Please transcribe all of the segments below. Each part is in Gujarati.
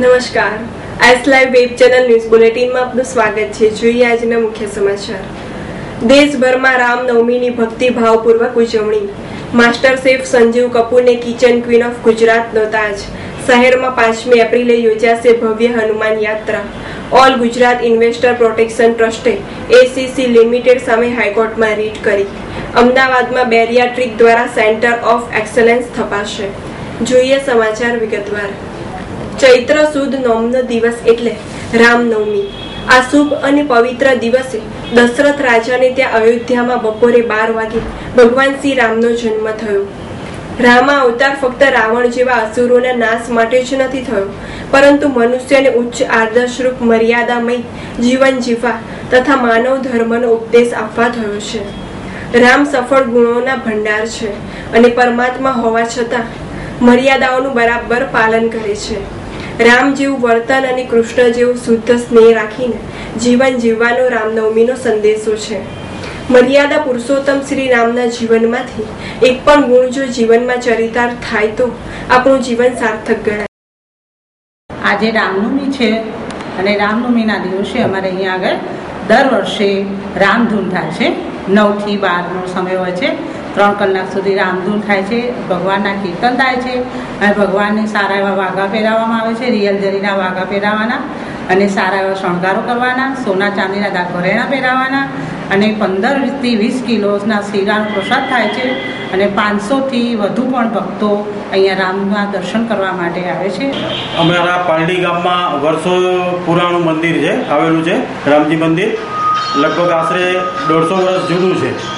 નમસ્કાર. S live web channel news બુલેટિનમાં આપનું સ્વાગત છે. જોઈએ આજના મુખ્ય સમાચાર. દેશભરમાં રામનવમીની ભક્તિભાવપૂર્વક ઉજવણી. માસ્ટર શેફ સંજીવ કપૂરને કિચન ક્વીન ઓફ ગુજરાતનો તાજ. શહેરમાં પાંચમી એપ્રિલે યોજાશે ભવ્ય હનુમાન યાત્રા. ઓલ ગુજરાત ઇન્વેસ્ટર પ્રોટેક્શન ટ્રસ્ટે એસીસી લિમિટેડ સામે હાઈકોર્ટમાં રીટ કરી. અમદાવાદમાં બેરિયાટ્રિક દ્વારા સેન્ટર ઓફ એક્સલન્સ થપાશે જોઈએ સમાચાર વિગતવાર. ચૈત્ર સુદ નોમનો દિવસ એટલે રામનવમી. આ શુભ અને પવિત્ર દિવસે દશરથ રાજાને ત્યાં અયોધ્યામાં બપોરે બાર વાગે ભગવાન શ્રી રામનો જન્મ થયો. રામા અવતાર ફક્ત રાવણ જેવા અસુરોના નાશ માટે જ નથી થયો, પરંતુ મનુષ્યને ઉચ્ચ આદર્શરૂપ મર્યાદામય જીવન જીવવા તથા માનવ ધર્મનો ઉપદેશ આપવા થયો છે. રામ સફળ ગુણોના ભંડાર છે અને પરમાત્મા હોવા છતાં મર્યાદાઓનું બરાબર પાલન કરે છે. રામ જેવું વર્તન અને કૃષ્ણ જેવું શુદ્ધ સ્નેહ રાખીને જીવન જીવવાનો રામનવમીનો સંદેશો છે. મર્યાદા પુરુષોત્તમ શ્રી રામના જીવનમાંથી એક પણ ગુણ જો જીવનમાં ચરિતાર્થ થાય તો આપણું જીવન સાર્થક ગણાય. આજે રામનવમી છે અને રામનવમીના દિવસે અમારે અહીંયા આગળ દર વર્ષે રામધૂન થાય છે. નવથી બારનો સમય હોય છે. ત્રણ કલાક સુધી રામધૂન થાય છે, ભગવાનના કીર્તન થાય છે અને ભગવાનને સારા એવા વાઘા પહેરાવવામાં આવે છે, રિયલ જરીના વાઘા પહેરાવવાના અને સારા એવા શણગારો કરવાના, સોના ચાંદીના દા ઘરેણા અને પંદરથી વીસ કિલોના શીરાનો પ્રસાદ થાય છે અને પાંચસોથી વધુ પણ ભક્તો અહીંયા રામના દર્શન કરવા માટે આવે છે. અમારા પાલડી ગામમાં વર્ષો પુરાણું મંદિર છે, આવેલું છે, રામજી મંદિર. લગભગ આશરે દોઢસો વર્ષ જૂનું છે.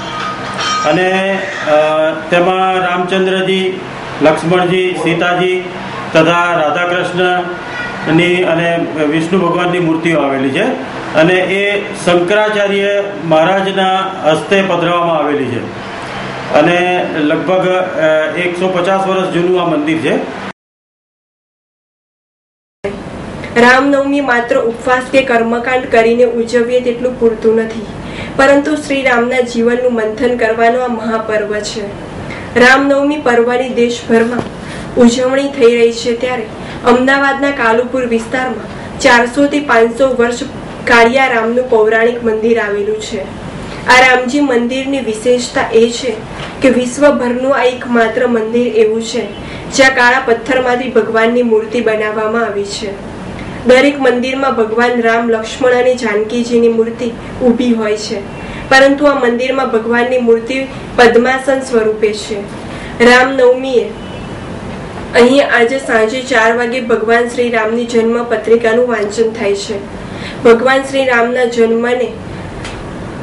અને તેમાં રામચંદ્રજી, લક્ષ્મણજી, સીતાજી તથા રાધાકૃષ્ણની અને વિષ્ણુ ભગવાનની મૂર્તિઓ આવેલી છે. અને એ શંકરાચાર્ય મહારાજના હસ્તે પધરાવવામાં આવેલી છે. અને લગભગ એકસો પચાસ વર્ષ જૂનું આ મંદિર છે. રામનવમી માત્ર ઉપવાસ કે કર્મકાંડ કરીને ઉજવીએ તેટલું પૂરતું નથી. પરંતુ શ્રી રામના જીવનનું મંથન કરવાનો આ મહાપર્વ છે. રામનવમી પર્વની દેશભરમાં ઉજવણી થઈ રહી છે ત્યારે અમદાવાદના કાલુપુર વિસ્તારમાં ચારસો થી પાંચસો વર્ષ કાળિયા રામનું પૌરાણિક મંદિર આવેલું છે. આ રામજી મંદિરની વિશેષતા એ છે કે વિશ્વભરનું આ એકમાત્ર મંદિર એવું છે, જ્યાં કાળા પથ્થરમાંથી ભગવાનની મૂર્તિ બનાવવામાં આવી છે. દરેક મંદિરમાં ભગવાન રામ લક્ષ્મણ અને જાનકીજીની મૂર્તિ ઊભી હોય છે. પરંતુ આ મંદિરમાં ભગવાનની મૂર્તિ પદ્માસન સ્વરૂપે છે. રામનવમીએ અહીં આજે સાંજે ચાર વાગે ભગવાન શ્રી રામની જન્મ પત્રિકાનું વાંચન થાય છે. ભગવાન શ્રી રામના જન્મને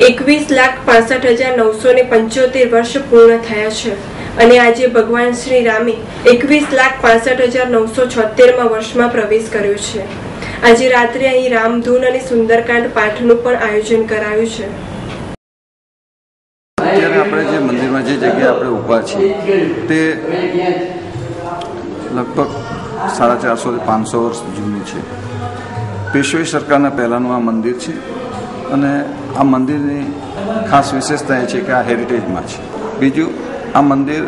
એકવીસ લાખ પાસઠ હજાર નવસો ને પંચોતેર વર્ષ પૂર્ણ થયા છે અને આજે ભગવાન શ્રી રામે એકવીસ લાખ પાસઠ હજાર નવસો છોતેરમાં વર્ષમાં પ્રવેશ કર્યો છે. આજે રાત્રે અહીં રામધૂન અને સુંદરકાંડ પાઠનું પણ આયોજન કરાયું છે. આપણે જે મંદિરમાં જે જગ્યાએ આપણે ઊભા છીએ, તે લગભગ સાડા ચારસોથી પાંચસો વર્ષ જૂની છે. પેશવાઈ સરકારના પહેલાંનું આ મંદિર છે અને આ મંદિરની ખાસ વિશેષતા એ છે કે આ હેરિટેજમાં છે. બીજું, આ મંદિર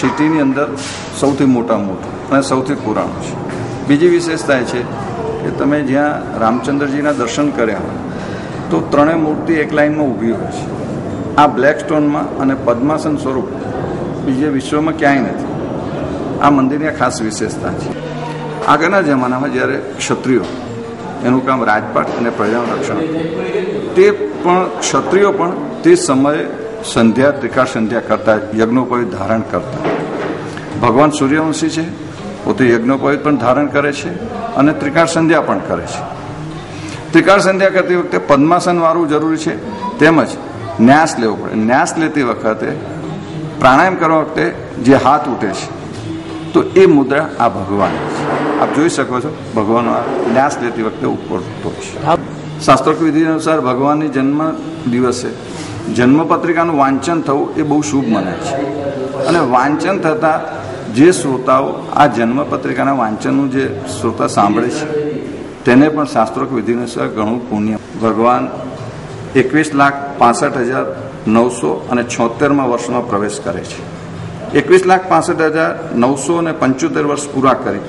સિટીની અંદર સૌથી મોટા મોટું અને સૌથી પુરાણું છે. બીજી વિશેષતા એ છે કે તમે જ્યાં રામચંદ્રજીના દર્શન કર્યા હોય તો ત્રણેય મૂર્તિ એક લાઇનમાં ઊભી હોય છે. આ બ્લેક સ્ટોનમાં અને પદ્માસન સ્વરૂપ બીજે વિશ્વમાં ક્યાંય નથી. આ મંદિરની ખાસ વિશેષતા છે. આગળના જમાનામાં જ્યારે ક્ષત્રિયો, એનું કામ રાજપાટ અને પ્રજાનું રક્ષણ, તે પણ ક્ષત્રિયો પણ તે સમયે સંધ્યા, ત્રિકાળ સંધ્યા કરતા યજ્ઞોપવિત ધારણ કરતા. ભગવાન સૂર્યવંશી છે પોતે યજ્ઞોપવિત પણ ધારણ કરે છે અને ત્રિકાળ સંધ્યા પણ કરે છે. ત્રિકાળ સંધ્યા કરતી વખતે પદ્માસન વાળું જરૂરી છે. તેમજ ન્યાસ લેવો પડે. ન્યાસ લેતી વખતે પ્રાણાયામ કરવા વખતે જે હાથ ઉઠે છે તો એ મુદ્રા આ ભગવાન આપ જોઈ શકો છો ભગવાન ન્યાસ લેતી વખતે ઉપર ઉઠતો છે. શાસ્ત્રોક વિધિ અનુસાર ભગવાનની જન્મ દિવસે જન્મપત્રિકાનું વાંચન થવું એ બહુ શુભ મનાય છે. અને વાંચન થતાં જે શ્રોતાઓ આ જન્મપત્રિકાના વાંચનનું જે શ્રોતા સાંભળે છે, તેને પણ શાસ્ત્રોક્ત વિધિનુસાર ઘણું પુણ્ય. ભગવાન એકવીસ લાખ પાસઠ હજાર નવસો અને છોતેરમાં વર્ષમાં પ્રવેશ કરે છે. એકવીસ લાખ પાસઠ હજાર નવસો અને પંચોતેર વર્ષ પૂરા કરી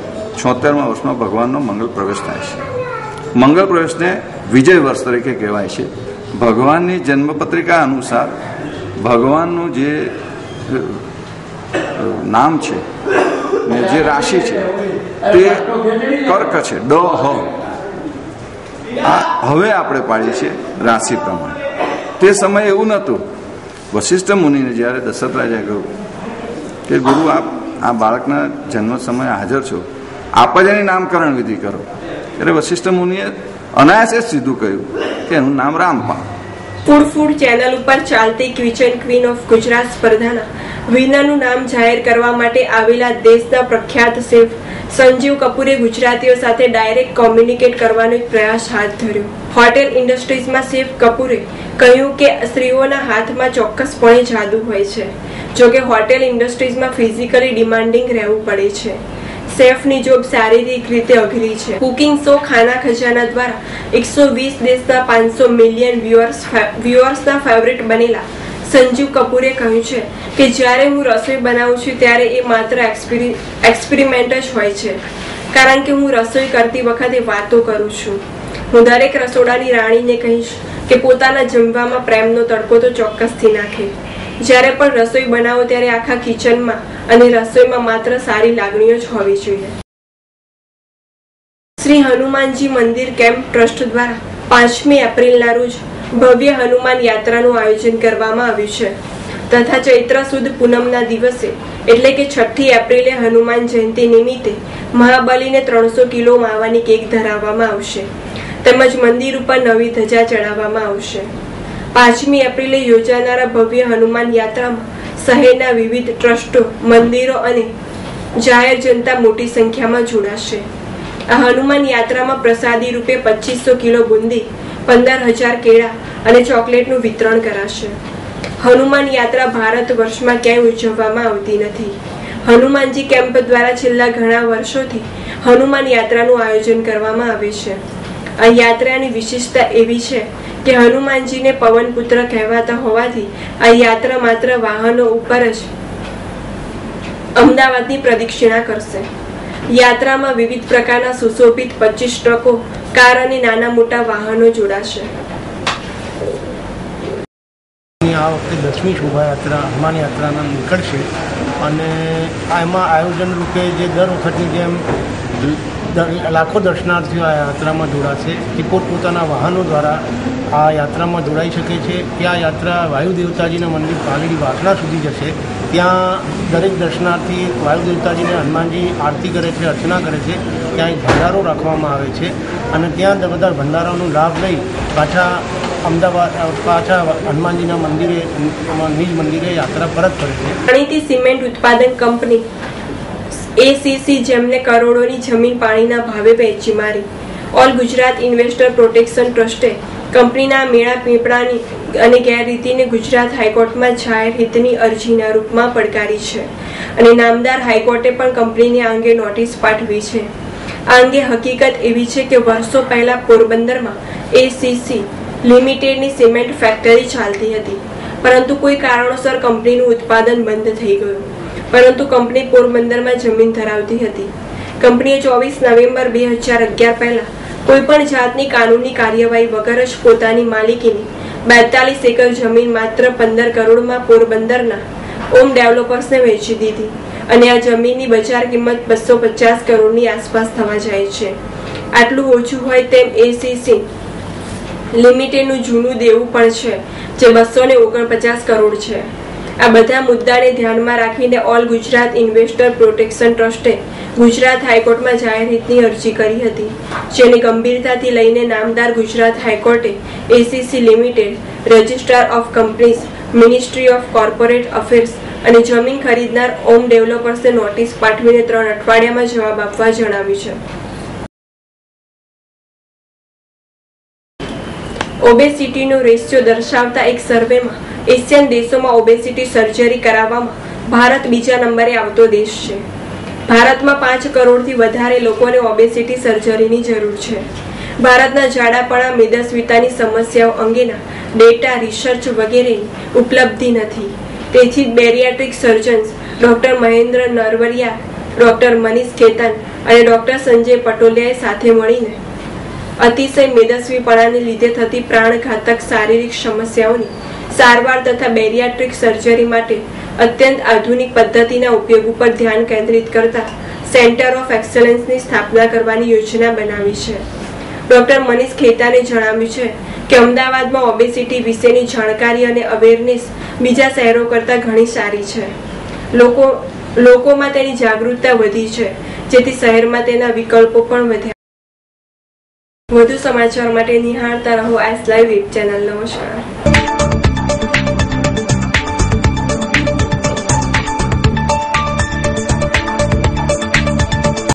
છોતેરમાં વર્ષમાં ભગવાનનો મંગળ પ્રવેશ થાય છે. મંગળ પ્રવેશને વિજય વર્ષ તરીકે કહેવાય છે. ભગવાનની જન્મપત્રિકા અનુસાર ભગવાનનું જે નામ છે, ને જે રાશિ છે, તે કર્ક છે, ડ, હ. હવે આપણે પાડીએ છીએ રાશિ પ્રમાણે. તે સમયે એવું નહોતું. વશિષ્ઠ મુનિને જ્યારે દશરથ રાજા કહ્યું કે, ગુરુ, આપ, આ બાળકના જન્મ સમયે હાજર છો. આપ જ એની નામકરણ વિધિ કરો. એટલે વશિષ્ઠ મુનિએ અનાયાસે જ સીધું કહ્યું કે, એનું નામ રામપા ફૂડ ફૂડ ચેનલ ઉપર ચાલતી ક્વિચન ક્વીન ઓફ ગુજરાત સ્પર્ધાના વિનરનું નામ જાહેર કરવા માટે આવેલા દેશના પ્રખ્યાત શેફ સંજીવ કપૂરે ગુજરાતીઓ સાથે ડાયરેક્ટ કોમ્યુનિકેટ કરવાનો એક પ્રયાસ હાથ ધર્યો. હોટેલ ઇન્ડસ્ટ્રીઝમાં શેફ કપૂરે કહ્યું કે સ્ત્રીઓના હાથમાં ચોક્કસપણે જાદુ હોય છે, જોકે હોટેલ ઇન્ડસ્ટ્રીઝમાં ફિઝિકલી ડિમાન્ડિંગ રહેવું પડે છે. શેફની જોબ શારીરિક રીતે અઘરી છે. કુકિંગ શો, ખાના ખજાના દ્વારા એકસો વીસ દેશના પાંચસો મિલિયન વ્યુઅર્સ વ્યુઅર્સના ફેવરિટ બનેલા સંજીવ કપૂરે કહ્યું છે કે જ્યારે હું રસોઈ બનાવું છું ત્યારે એ માત્ર એક્સપેરિમેન્ટ જ હોય છે. કારણ કે હું રસોઈ કરતી વખતે વાતો કરું છું. હું દરેક રસોડાની રાણીને કહીશ કે પોતાના જમવામાં પ્રેમનો તડકો તો ચોક્કસથી નાખે. જ્યારે પણ રસોઈ બનાવો ત્યારે આખા કિચનમાં અને રસોઈમાં માત્ર સારી લાગણીઓ જ હોવી જોઈએ. શ્રી હનુમાનજી મંદિર કેમ્પ ટ્રસ્ટ દ્વારા પાંચમી એપ્રિલના રોજ ભવ્ય હનુમાન યાત્રાનું આયોજન કરવામાં આવ્યું છે. તથા ચૈત્ર સુદ પૂનમના દિવસે એટલે કે છઠ્ઠી એપ્રિલે હનુમાન જયંતિ નિમિત્તે મહાબલીને ત્રણસો કિલો માવાની કેક ધરાવવામાં આવશે. તેમજ મંદિર ઉપર નવી ધજા ચડાવવામાં આવશે. પાંચમી એપ્રિલે યોજાનારા ભવ્ય હનુમાન યાત્રામાં શહેરના વિવિધ ટ્રસ્ટો, મંદિરો અને જાહેર જનતા મોટી સંખ્યામાં જોડાશે. આ હનુમાન યાત્રામાં પ્રસાદી રૂપે પચીસો કિલો બુંદી, પંદર હજાર કેળા અને ચોકલેટનું વિતરણ કરાશે. હનુમાન યાત્રા ભારત વર્ષમાં ક્યાંય ઉજવવામાં આવતી નથી. હનુમાનજી કેમ્પ દ્વારા છેલ્લા ઘણા વર્ષોથી હનુમાન યાત્રાનું આયોજન કરવામાં આવે છે. આ યાત્રાની વિશેષતા એવી છે કે હનુમાનજીને પવનપુત્ર કહેવાતા હોવાથી આ યાત્રા માત્ર વાહનો ઉપર જ અમદાવાદની પ્રદક્ષિણા કરશે. યાત્રામાં વિવિધ પ્રકારના સુશોભિત પચીસ ટ્રકો, કાર અને નાના મોટા વાહનો જોડાશે. આ વખતે દસમી શોભાયાત્રા, હનુમાન યાત્રાના નીકળશે. અને એમાં આયોજન રૂપે જે દર વખતની જેમ લાખો દર્શનાર્થીઓ આ યાત્રામાં જોડાશે કે પોતપોતાના વાહનો દ્વારા આ યાત્રામાં જોડાઈ શકે છે. ત્યાં યાત્રા વાયુ દેવતાજીના મંદિર પાલડી વાસણા સુધી જશે. ત્યાં દરેક દર્શનાર્થી વાયુ દેવતાજીને હનુમાનજી આરતી કરે છે, અર્ચના કરે છે. ત્યાં એક ભંડારો રાખવામાં આવે છે અને ત્યાં બધા ભંડારાનો લાભ લઈ પાછા અમદાવાદ પાછા હનુમાનજીના મંદિરે નિજ મંદિરે યાત્રા પરત કરે છે. જાણીતી સિમેન્ટ ઉત્પાદન કંપની એસીસી જેમને કરોડોની જમીન પાણીના ભાવે વેચી મારી. ઓલ ગુજરાત ઇન્વેસ્ટર પ્રોટેક્શન ટ્રસ્ટે કંપનીના મેળા પીપળાની અને ગેરરીતિને ગુજરાત હાઈકોર્ટમાં જાહેર હિતની અરજીના રૂપમાં પડકારી છે. અને નામદાર હાઈકોર્ટે પણ કંપનીને આ અંગે નોટિસ પાઠવી છે. આ અંગે હકીકત એવી છે કે વર્ષો પહેલા પોરબંદરમાં એસીસી લિમિટેડની સિમેન્ટ ફેક્ટરી ચાલતી હતી. પરંતુ કોઈ કારણોસર કંપનીનું ઉત્પાદન બંધ થઈ ગયું. પરંતુ કંપની પોરબંદરમાં જમીન ધરાવતી હતી. કંપનીએ ચોવીસ નવેમ્બર બે હજાર અગિયાર પહેલા કોઈપણ જાતની કાનૂની કાર્યવાહી વગર જ પોતાની માલિકીની બેતાલીસ એકર જમીન માત્ર પંદર કરોડમાં પોરબંદરના ઓમ ડેવલપર્સને વેચી દીધી અને આ જમીનની બજાર કિંમત બસો પચાસ કરોડની આસપાસ થવા જાય છે. આટલું ઓછું હોય તેમ એસીસી લિમિટેડનું જૂનું દેવું પણ છે, જે બસો ને ઓગણપચાસ કરોડ છે. આ બધા મુદ્દાને ધ્યાનમાં રાખીને ઓલ ગુજરાત ઇન્વેસ્ટર પ્રોટેક્શન ટ્રસ્ટે ગુજરાત હાઈકોર્ટમાં જાહેર અરજી કરી હતી, જેને ગંભીરતાથી લઈને નામદાર ગુજરાત હાઈકોર્ટે ACC limited registrar of companies ministry of corporate affairs અને જમીન ખરીદનાર ઓમ ડેવલપર્સને નોટિસ પાઠવીને ત્રણ અઠવાડિયામાં જવાબ આપવા જણાવ્યું છે. ઓબેસિટીનો રેશિયો દર્શાવતા એક સર્વેમાં એશિયન દેશોમાં ઓબેસિટી સર્જરી કરાવવામાં ભારત બીજા નંબરે આવતો દેશ છે. ભારતમાં પાંચ કરોડથી વધારે લોકોને ઓબેસિટી સર્જરીની જરૂર છે. ભારતના જાડાપણા, મેદસ્વીતાની સમસ્યાઓ અંગેના ડેટા રિસર્ચ વગેરેની ઉપલબ્ધિ નથી. તેથી bariatric surgeons doctor Mahendra Narwaria doctor Manish Khetan અને ડોક્ટર સંજય પટોલિયાએ સાથે મળીને અતિશય મેદસ્વીપણાને લીધે થતી પ્રાણઘાતક શારીરિક સમસ્યાઓની સારવાર તથા બેરિયાટ્રિક સર્જરી માટે અત્યંત આધુનિક પદ્ધતિના ઉપયોગ ઉપર ધ્યાન કેન્દ્રિત કરતા સેન્ટર ઓફ એક્સલન્સની સ્થાપના કરવાની યોજના બનાવી છે. ડોક્ટર મનીષ ખેતાને જણાવ્યું છે કે અમદાવાદમાં ઓબેસિટી વિશેની જાણકારી અને અવેરનેસ બીજા શહેરો કરતાં ઘણી સારી છે. લોકો, લોકોમાં તેની જાગૃતતા વધી છે, જેથી શહેરમાં તેના વિકલ્પો પણ વધ્યા. વધુ સમાચાર માટે નિહાળતા રહો એસ લાઈવ વેબ ચેનલ. નમસ્કાર.